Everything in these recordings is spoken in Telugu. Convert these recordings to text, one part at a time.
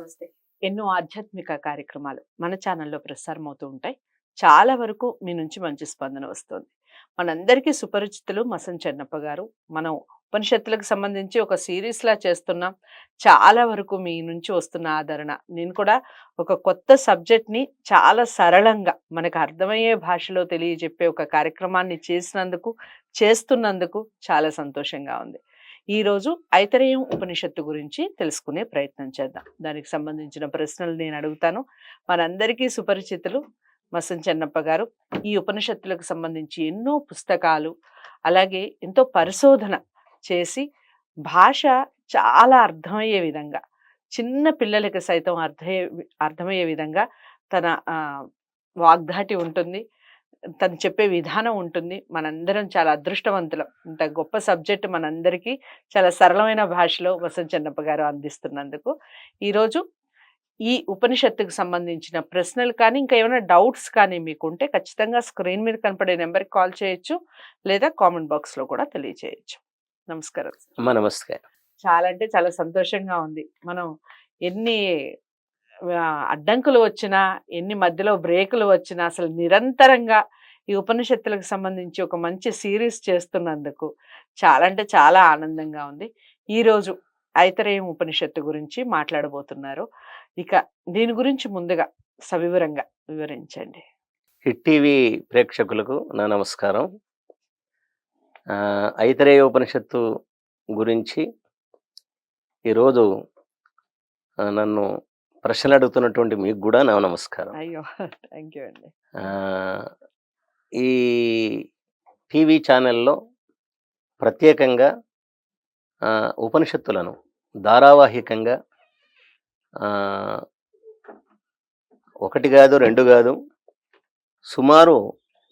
నమస్తే ఎన్నో ఆధ్యాత్మిక కార్యక్రమాలు మన ఛానల్లో ప్రసారం అవుతూ ఉంటాయి. చాలా వరకు మీ నుంచి మంచి స్పందన వస్తుంది. మనందరికీ సుపరిచితులు మసన్ చెన్నప్ప గారు. మనం ఉపనిషత్తులకు సంబంధించి ఒక సిరీస్ లా చేస్తున్నాం. చాలా వరకు మీ నుంచి వస్తున్న ఆదరణ. నేను కూడా ఒక కొత్త సబ్జెక్ట్ని చాలా సరళంగా మనకు అర్థమయ్యే భాషలో తెలియజెప్పే ఒక కార్యక్రమాన్ని చేసినందుకు చేస్తున్నందుకు చాలా సంతోషంగా ఉంది. ఈరోజు ఐతరేయం ఉపనిషత్తు గురించి తెలుసుకునే ప్రయత్నం చేద్దాం. దానికి సంబంధించిన ప్రశ్నలు నేను అడుగుతాను. మనందరికీ సుపరిచితులు మసం చెన్నప్ప గారు. ఈ ఉపనిషత్తులకు సంబంధించి ఎన్నో పుస్తకాలు అలాగే ఎంతో పరిశోధన చేసి భాష చాలా అర్థమయ్యే విధంగా చిన్న పిల్లలకి సైతం అర్థమయ్యే అర్థమయ్యే విధంగా తన వాగ్ధాటి వాగ్దాటి ఉంటుంది. తను చెప్పే విధానం ఉంటుంది. మనందరం చాలా అదృష్టవంతులం. ఇంత గొప్ప సబ్జెక్ట్ మనందరికీ చాలా సరళమైన భాషలో వసంత చెన్నప్ప గారు అందిస్తున్నందుకు. ఈరోజు ఈ ఉపనిషత్తుకు సంబంధించిన ప్రశ్నలు కానీ ఇంకా ఏమైనా డౌట్స్ కానీ మీకు ఉంటే ఖచ్చితంగా స్క్రీన్ మీద కనపడే నెంబర్కి కాల్ చేయొచ్చు. లేదా కామెంట్ బాక్స్లో కూడా తెలియజేయచ్చు నమస్కారం. నమస్తే చాలా అంటే చాలా సంతోషంగా ఉంది. మనం ఎన్ని అడ్డంకులు వచ్చినా ఎన్ని మధ్యలో బ్రేకులు వచ్చినా అసలు నిరంతరంగా ఈ ఉపనిషత్తులకు సంబంధించి ఒక మంచి సిరీస్ చేస్తున్నందుకు చాలా అంటే చాలా ఆనందంగా ఉంది. ఈరోజు ఐతరేయం ఉపనిషత్తు గురించి మాట్లాడబోతున్నారు. ఇక దీని గురించి ముందుగా సవివరంగా వివరించండి. హిట్ టీవీ ప్రేక్షకులకు నా నమస్కారం. ఐతరేయ ఉపనిషత్తు గురించి ఈరోజు నన్ను ప్రశ్నలు అడుగుతున్నటువంటి మీకు కూడా నా నమస్కారం. అయ్యో! థ్యాంక్ యూ అండి. ఈ టీవీ ఛానల్లో ప్రత్యేకంగా ఉపనిషత్తులను ధారావాహికంగా ఒకటి కాదు రెండు కాదు సుమారు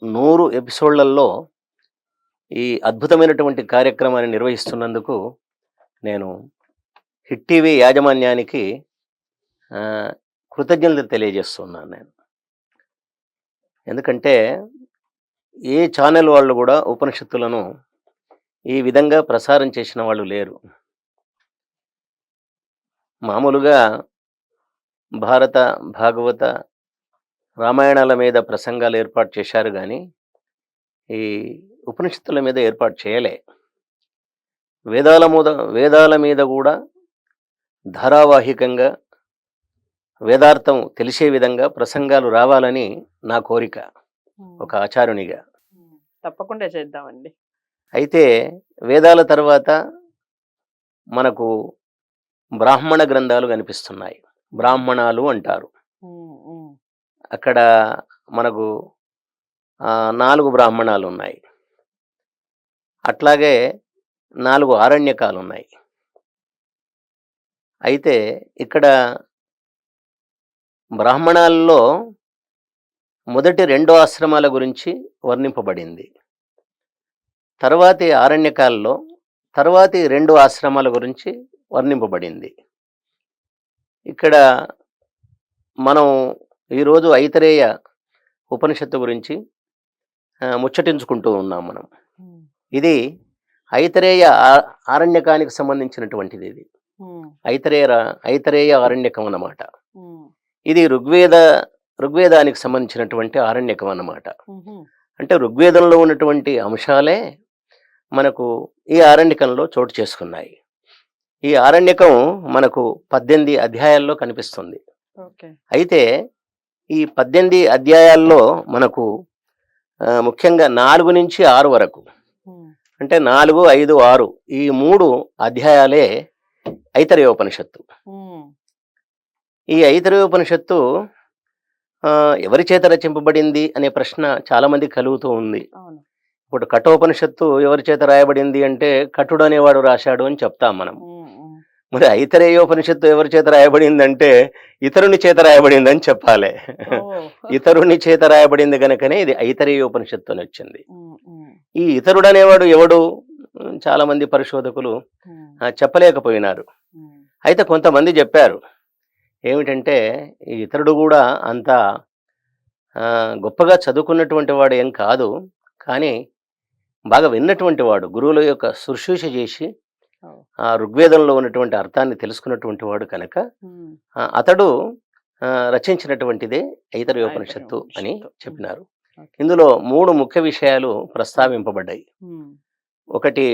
నూరు ఎపిసోడ్లలో ఈ అద్భుతమైనటువంటి కార్యక్రమాన్ని నిర్వహిస్తున్నందుకు నేను హిట్ టీవీ యాజమాన్యానికి కృతజ్ఞతలు తెలియజేస్తున్నాను నేను. ఎందుకంటే ఏ ఛానల్ వాళ్ళు కూడా ఉపనిషత్తులను ఈ విధంగా ప్రసారం చేసిన వాళ్ళు లేరు. మామూలుగా భారత భాగవత రామాయణాల మీద ప్రసంగాలు ఏర్పాటు చేశారు కానీ ఈ ఉపనిషత్తుల మీద ఏర్పాటు చేయలే. వేదాల మీద వేదాల మీద కూడా ధారావాహికంగా వేదార్థం తెలిసే విధంగా ప్రసంగాలు రావాలని నా కోరిక. ఒక ఆచారునిగా. తప్పకుండా చేద్దామండి. అయితే వేదాల తర్వాత మనకు బ్రాహ్మణ గ్రంథాలు కనిపిస్తున్నాయి. బ్రాహ్మణాలు అంటారు. అక్కడ మనకు నాలుగు బ్రాహ్మణాలు ఉన్నాయి అట్లాగే నాలుగు ఆరణ్యకాలు ఉన్నాయి అయితే ఇక్కడ బ్రాహ్మణాల్లో మొదటి రెండు ఆశ్రమాల గురించి వర్ణింపబడింది. తర్వాతి ఆరణ్యకాల్లో తర్వాతి రెండు ఆశ్రమాల గురించి వర్ణింపబడింది. ఇక్కడ మనం ఈరోజు ఐతరేయ ఉపనిషత్తు గురించి ముచ్చటించుకుంటూ ఉన్నాం మనం. ఇది ఐతరేయ ఆరణ్యకానికి సంబంధించినటువంటిది ఇది. ఐతరేయ ఐతరేయ ఆరణ్యకం అన్నమాట. ఇది ఋగ్వేద ఋగ్వేదానికి సంబంధించినటువంటి ఆరణ్యకం అన్నమాట. అంటే ఋగ్వేదంలో ఉన్నటువంటి అంశాలే మనకు ఈ ఆరణ్యకంలో చోటు చేసుకున్నాయి. ఈ ఆరణ్యకం మనకు పద్దెనిమిది అధ్యాయాల్లో కనిపిస్తుంది. అయితే ఈ పద్దెనిమిది అధ్యాయాల్లో మనకు ముఖ్యంగా నాలుగు నుంచి ఆరు వరకు అంటే నాలుగు ఐదు ఆరు ఈ మూడు అధ్యాయాలే ఐతరేయోపనిషత్తు. ఉమ్, ఈ ఐతరేయోపనిషత్తు ఆ, ఎవరి చేత రచింపబడింది అనే ప్రశ్న చాలా మంది కలుగుతూ ఉంది. ఇప్పుడు కఠోపనిషత్తు ఎవరి చేత రాయబడింది అంటే కటుడు అనేవాడు రాశాడు అని చెప్తాం మనం. మరి ఐతరేయోపనిషత్తు ఎవరి చేత రాయబడింది అంటే ఇతరుని చేత రాయబడింది అని చెప్పాలి. ఇతరుని చేత రాయబడింది గనుకనే ఇది ఐతరేయోపనిషత్తు అని వచ్చింది. ఈ ఇతరుడు అనేవాడు ఎవడు చాలా మంది పరిశోధకులు చెప్పలేకపోయినారు. అయితే కొంతమంది చెప్పారు ఏమిటంటే ఇతరుడు కూడా అంత గొప్పగా చదువుకున్నటువంటి వాడు ఏం కాదు కానీ బాగా విన్నటువంటి వాడు గురువుల యొక్క శుశ్రూష చేసి. ఆ ఋగ్వేదంలో ఉన్నటువంటి అర్థాన్ని తెలుసుకున్నటువంటి వాడు కనుక అతడు రచించినటువంటిదే ఐతరేయోపనిషత్తు అని ఐతరేయోపనిషత్తు. చెప్పినారు. ఇందులో మూడు ముఖ్య విషయాలు ప్రస్తావింపబడ్డాయి ఒకటి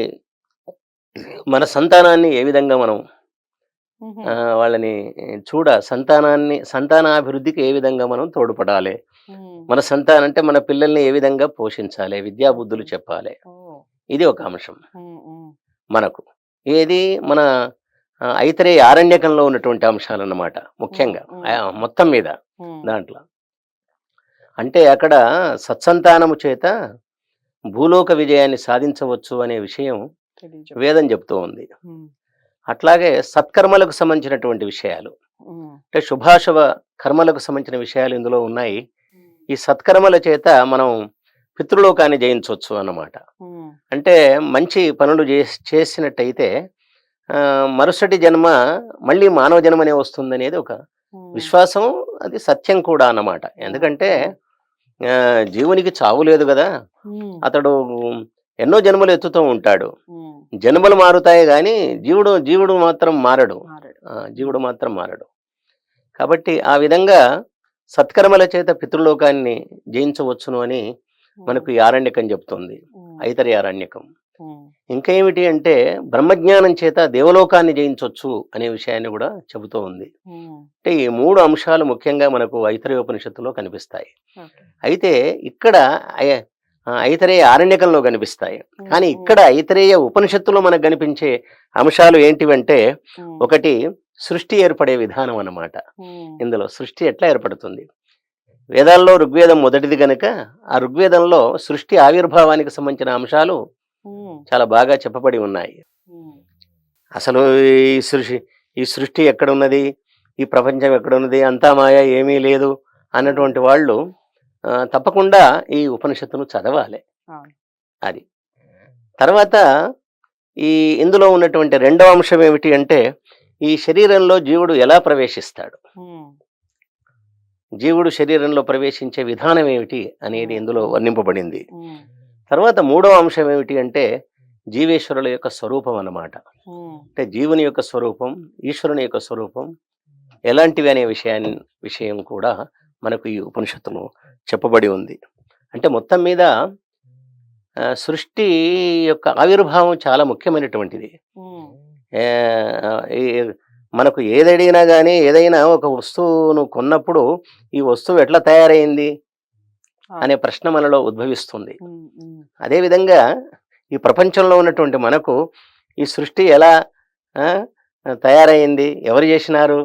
మన సంతానాన్ని ఏ విధంగా మనం వాళ్ళని చూడ సంతానాన్ని సంతానాభివృద్ధికి ఏ విధంగా మనం తోడ్పడాలి. మన సంతానం అంటే మన పిల్లల్ని ఏ విధంగా పోషించాలి విద్యాబుద్ధులు చెప్పాలి. ఇది ఒక అంశం. మనకు ఏది మన ఐతరే ఆరణ్యకంలో ఉన్నటువంటి అంశాలు అన్నమాట ముఖ్యంగా మొత్తం మీద దాంట్లో. అంటే అక్కడ సత్సంతానము చేత భూలోక విజయాన్ని సాధించవచ్చు అనే విషయం. వేదం చెప్తూ ఉంది. అట్లాగే సత్కర్మలకు సంబంధించినటువంటి విషయాలు. అంటే శుభాశుభ కర్మలకు సంబంధించిన విషయాలు ఇందులో ఉన్నాయి. ఈ సత్కర్మల చేత మనం పితృలోకాన్ని జయించవచ్చు అన్నమాట. అంటే మంచి పనులు చేస్- చేసినట్టయితే మరుసటి జన్మ మళ్ళీ మానవ జన్మనే వస్తుందనేది ఒక ఉమ్, విశ్వాసం అది సత్యం కూడా అన్నమాట. ఎందుకంటే జీవునికి చావు లేదు కదా. అతడు ఎన్నో జన్మలు ఎత్తుతూ ఉంటాడు. జన్మలు మారుతాయి కానీ జీవుడు జీవుడు మాత్రం మారడు. జీవుడు మాత్రం మారడు. కాబట్టి ఆ విధంగా సత్కర్మల చేత పితృలోకాన్ని జయించవచ్చును అని మనకు ఈ ఆరణ్యకం చెప్తుంది. ఐతరి ఆరణ్యకం ఉమ్, ఇంకా ఏమిటి అంటే బ్రహ్మజ్ఞానం చేత దేవలోకాన్ని జయించవచ్చు అనే విషయాన్ని కూడా చెబుతూ ఉంది. అంటే ఈ మూడు అంశాలు ముఖ్యంగా మనకు ఐతరేయోపనిషత్తులో కనిపిస్తాయి. ఓకే. అయితే ఇక్కడ ఐతరేయ ఆరణ్యకంలో కనిపిస్తాయి. కానీ ఇక్కడ ఐతరేయ ఉపనిషత్తులో మనకు కనిపించే అంశాలు ఏంటివంటే ఒకటి సృష్టి ఏర్పడే విధానం అన్నమాట. ఇందులో సృష్టి ఎట్లా ఏర్పడుతుంది? వేదాల్లో ఋగ్వేదం మొదటిది గనుక ఆ ఋగ్వేదంలో సృష్టి ఆవిర్భావానికి సంబంధించిన అంశాలు చాలా బాగా చెప్పబడి ఉన్నాయి. అసలు ఈ సృష్టి ఈ సృష్టి ఎక్కడున్నది? ఈ ప్రపంచం ఎక్కడున్నది? అంతా మాయ? ఏమీ లేదు? అన్నటువంటి వాళ్ళు తప్పకుండా ఈ ఉపనిషత్తును చదవాలి. అది. తర్వాత ఈ ఇందులో ఉన్నటువంటి రెండవ అంశం ఏమిటి అంటే ఈ శరీరంలో జీవుడు ఎలా ప్రవేశిస్తాడు? జీవుడు శరీరంలో ప్రవేశించే విధానం ఏమిటి అనేది ఇందులో వర్ణింపబడింది. తర్వాత మూడవ అంశం ఏమిటి అంటే జీవేశ్వరుల యొక్క స్వరూపం అన్నమాట. అంటే జీవుని యొక్క స్వరూపం ఈశ్వరుని యొక్క స్వరూపం ఎలాంటివి అనే విషయాన్ని విషయం కూడా మనకు ఈ ఉపనిషత్తులో చెప్పబడి ఉంది. అంటే మొత్తం మీద సృష్టి యొక్క ఆవిర్భావం చాలా ముఖ్యమైనటువంటిది. మనకు ఏది అడిగినా కానీ ఏదైనా ఒక వస్తువును కొన్నప్పుడు ఈ వస్తువు ఎట్లా తయారైంది అనే ప్రశ్న మనలో ఉద్భవిస్తుంది. అదేవిధంగా ఈ ప్రపంచంలో ఉన్నటువంటి మనకు ఈ సృష్టి ఎలా తయారైంది ఎవరు చేసినారు?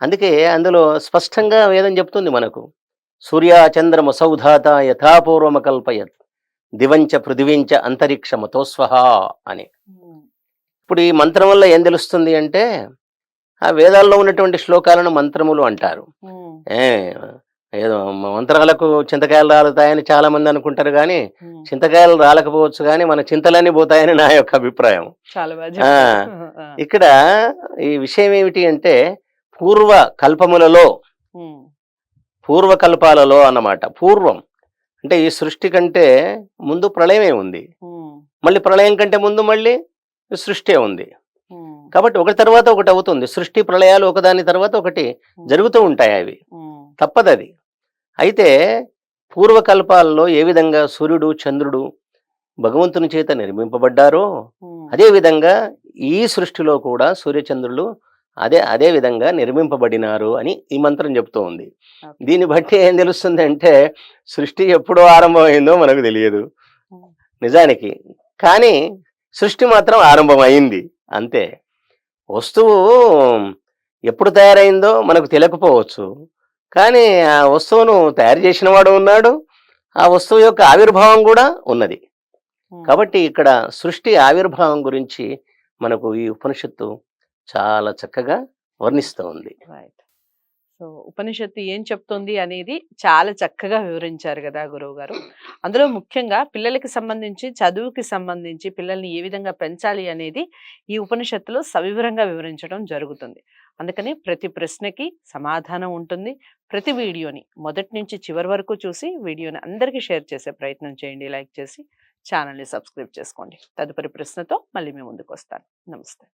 అందుకే అందులో స్పష్టంగా వేదం చెప్తుంది మనకు. సూర్య చంద్రమ సౌధాత యథాపూర్వమ కల్పయత్ దివంచ పృథివించ అంతరిక్షమతోస్వహ అని. ఉమ్, ఇప్పుడు ఈ మంత్రం వల్ల ఏం తెలుస్తుంది అంటే ఆ వేదాల్లో ఉన్నటువంటి శ్లోకాలను మంత్రములు అంటారు. ఏ ఏదో మంత్రాలకు చింతకాయలు రాలుతాయని చాలా మంది అనుకుంటారు కానీ. చింతకాయలు రాలకపోవచ్చు కానీ మన చింతలన్నీ పోతాయని నా యొక్క అభిప్రాయం. ఇక్కడ ఈ విషయం ఏమిటి అంటే పూర్వ కల్పములలో పూర్వకల్పాలలో అన్నమాట. పూర్వం. అంటే ఈ సృష్టి కంటే ముందు ప్రళయమే ఉంది. మళ్ళీ ప్రళయం కంటే ముందు మళ్ళీ సృష్టి ఉంది. కాబట్టి ఒకటి తర్వాత ఒకటి అవుతుంది. సృష్టి ప్రళయాలు ఒకదాని తర్వాత ఒకటి జరుగుతూ ఉంటాయి అవి. ఉమ్, తప్పదది. అయితే పూర్వకల్పాలలో ఏ విధంగా సూర్యుడు చంద్రుడు భగవంతుని చేత నిర్మింపబడ్డారో అదే విధంగా ఈ సృష్టిలో కూడా సూర్యచంద్రులు అదే అదే విధంగా నిర్మింపబడినారు అని ఈ మంత్రం చెప్తూ ఉంది. దీన్ని బట్టి ఏం తెలుస్తుంది అంటే సృష్టి ఎప్పుడో ఆరంభమైందో మనకు తెలియదు. నిజానికి. కానీ సృష్టి మాత్రం ఆరంభమైంది. అంతే. వస్తువు ఎప్పుడు తయారైందో మనకు తెలియకపోవచ్చు. కానీ ఆ వస్తువును తయారు చేసిన వాడు ఉన్నాడు. ఆ వస్తువు యొక్క ఆవిర్భావం కూడా ఉన్నది. కాబట్టి ఇక్కడ సృష్టి ఆవిర్భావం గురించి మనకు ఈ ఉపనిషత్తు చాలా చక్కగా వర్ణిస్తూ ఉంది. రైట్. సో ఉపనిషత్తు ఏం చెప్తుంది అనేది చాలా చక్కగా వివరించారు కదా గురువు గారు. అందులో ముఖ్యంగా పిల్లలకి సంబంధించి చదువుకి సంబంధించి పిల్లల్ని ఏ విధంగా పెంచాలి అనేది ఈ ఉపనిషత్తులో సవివరంగా వివరించడం జరుగుతుంది. అందుకని ప్రతి ప్రశ్నకి సమాధానం ఉంటుంది. ప్రతి వీడియోని మొదటి నుంచి చివరి వరకు చూసి వీడియోని అందరికీ షేర్ చేసే ప్రయత్నం చేయండి. లైక్ చేసి ఛానల్ని సబ్స్క్రైబ్ చేసుకోండి. తదుపరి ప్రశ్నతో మళ్ళీ మేము ముందుకు వస్తాను. నమస్తే.